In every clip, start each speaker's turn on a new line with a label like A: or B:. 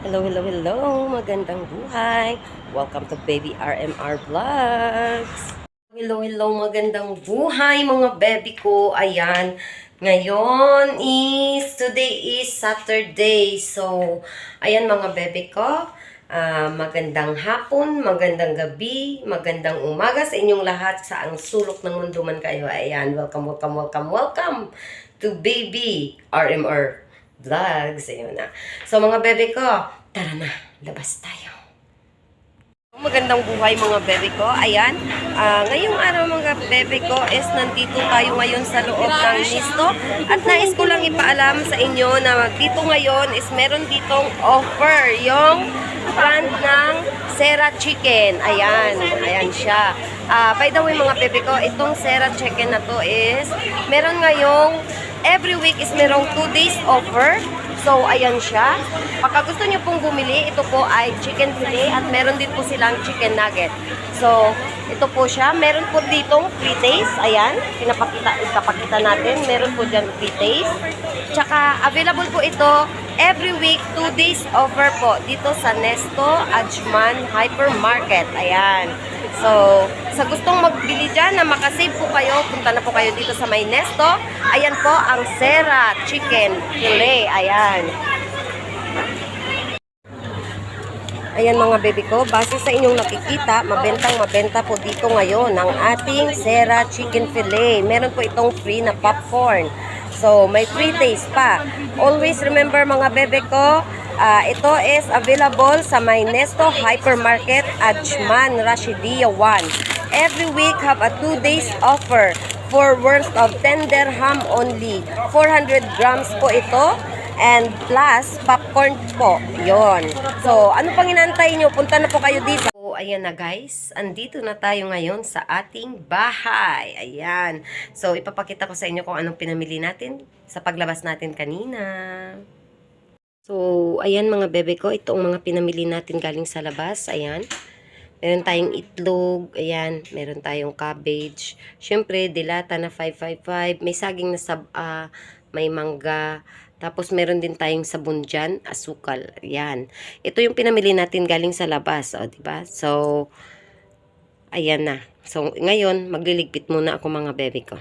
A: Hello, hello, hello! Magandang buhay! Welcome to Baby RMR Vlogs! Hello, hello! Magandang buhay mga baby ko! Ayan, ngayon is, today is Saturday. So, ayan mga baby ko. Ah, magandang hapon, magandang gabi, magandang umaga sa inyong lahat sa ang sulok ng mundo man kayo. Ayan, welcome, welcome, welcome, welcome to Baby RMR Vlogs. Ayun na. So mga bebe ko, tara na, labas tayo. Magandang buhay mga bebe ko. Ayan, ah, ngayong araw mga bebe ko is nandito tayo ngayon sa loob ng Nisto. At nais ko lang ipaalam sa inyo na dito ngayon is meron ditong offer. Yung brand ng Sera Chicken. Ayan, ayan siya. Ah, by the way mga bebe ko, itong Sera Chicken na to is meron ngayong every week is merong 2 days offer. So, ayan siya. Pagka gusto niyo pong bumili, ito po ay chicken fillet at meron din po silang chicken nugget. So, ito po siya. Meron po ditong free taste. Ayan, pinapakita, ipapakita natin. Meron po dyan free taste. Tsaka, available po ito every week, 2 days offer po dito sa Nesto Ajman Hypermarket. Ayan. So, sa gustong magbili dyan na makasave po kayo, punta na po kayo dito sa may Nesto. Ayan po ang Sera Chicken Filet. Ayan. Ayan mga baby ko, base sa inyong nakikita, mabentang mabenta po dito ngayon ang ating Sera Chicken Filet. Meron po itong free na popcorn. So, may free taste pa. Always remember mga bebe ko, ah, ito is available sa my Nesto Hypermarket Ajman Rashidia 1. Every week have a 2 days offer for worth of 10 dirham only. 400 grams po ito. And plus, popcorn po. Yon. So, ano pang inantay nyo? Punta na po kayo dito. Ayan na guys. Andito na tayo ngayon sa ating bahay. Ayan. So, ipapakita ko sa inyo kung anong pinamili natin sa paglabas natin kanina. So, ayan mga bebe ko. Itong mga pinamili natin galing sa labas. Ayan. Meron tayong itlog, ayan, meron tayong cabbage. Siyempre, dilata na 555, may saging na sab, ah, may mangga, tapos meron din tayong sabon dyan, asukal, ayan. Ito yung pinamili natin galing sa labas, o, di ba? So, ayan na. So, ngayon, magliligpit muna ako mga bebe ko.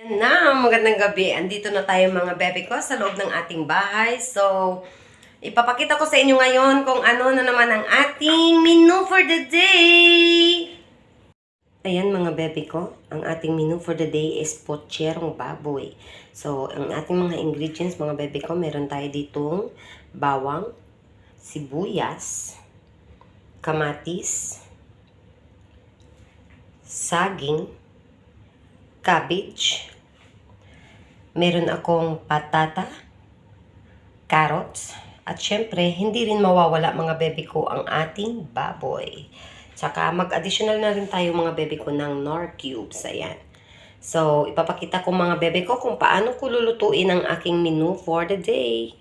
A: Ayan na, magandang gabi. Andito na tayo mga bebe ko sa loob ng ating bahay. So, Ipapakita ko sa inyo ngayon kung ano na naman ang ating menu for the day. Ayan mga bebe ko, ang ating menu for the day is potcherong baboy. So, ang ating mga ingredients mga bebe ko, meron tayo ditong bawang, sibuyas, kamatis, saging, cabbage, meron akong patata, carrots, at syempre, hindi rin mawawala mga bebe ko ang ating baboy. Tsaka mag-additional na rin tayo mga bebe ko ng nor cubes. Ayan. So, ipapakita ko mga bebe ko kung paano ko lulutuin ang aking menu for the day.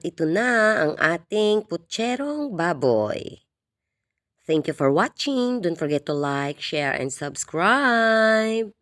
A: At ito na ang ating putserong baboy. Thank you for watching. Don't forget to like, share, and subscribe.